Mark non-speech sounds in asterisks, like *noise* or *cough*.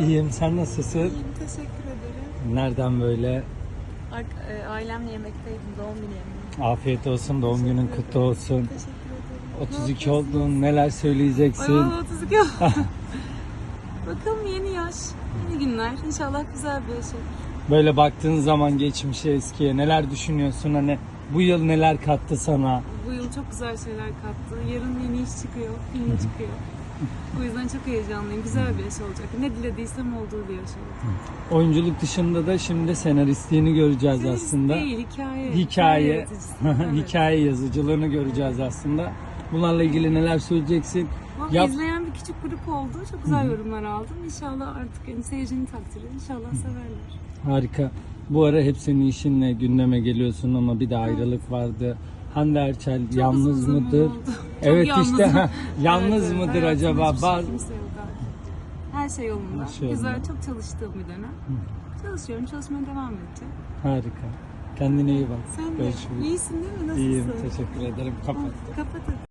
İyiyim. Sen nasılsın? İyiyim, teşekkür ederim. Nereden böyle? E, ailemle yemekteydim, doğum günü yemeği. Afiyet olsun. Doğum günün kutlu olsun. Teşekkür ederim. 32 oldun. Neler söyleyeceksin? Ay, 32 oldu. *laughs* Bakalım yeni yaş, yeni günler. İnşallah güzel bir şey. Böyle baktığın zaman geçmişe, eskiye neler düşünüyorsun? Hani bu yıl neler kattı sana? Bu yıl çok güzel şeyler kattı. Yarın yeni iş çıkıyor, film çıkıyor. Bu yüzden çok heyecanlıyım. Güzel bir yaş olacak. Ne dilediysem olduğu bir yaş olacak. Oyunculuk dışında da şimdi senaristliğini göreceğiz aslında. Değil, hikaye. Hikaye, yaratıcısı. *laughs* Evet. hikaye yazıcılığını göreceğiz aslında. Bunlarla ilgili neler söyleyeceksin? Vallahi Yap- izleyen bir küçük grup oldu. Çok güzel yorumlar aldım. İnşallah artık yani seyircinin takdiri. İnşallah severler. Harika. Bu ara hep senin işinle gündeme geliyorsun ama bir de ayrılık vardı. Hande Erçel yalnız uzun zaman mıdır? oldu. Evet yalnızım. işte ha, *laughs* yalnız Evet, evet. mıdır Hayatımda acaba? şey, Baz- kimse yok artık. Her şey yolunda. Her şey Güzel, çok çalıştığım bir dönem. Çalışıyorum, çalışmaya devam edeceğim. Harika. Kendine iyi bak. Sen de Görüşürüz. iyisin değil mi? Nasılsın? İyiyim. Teşekkür ederim. Kapat. Kapat.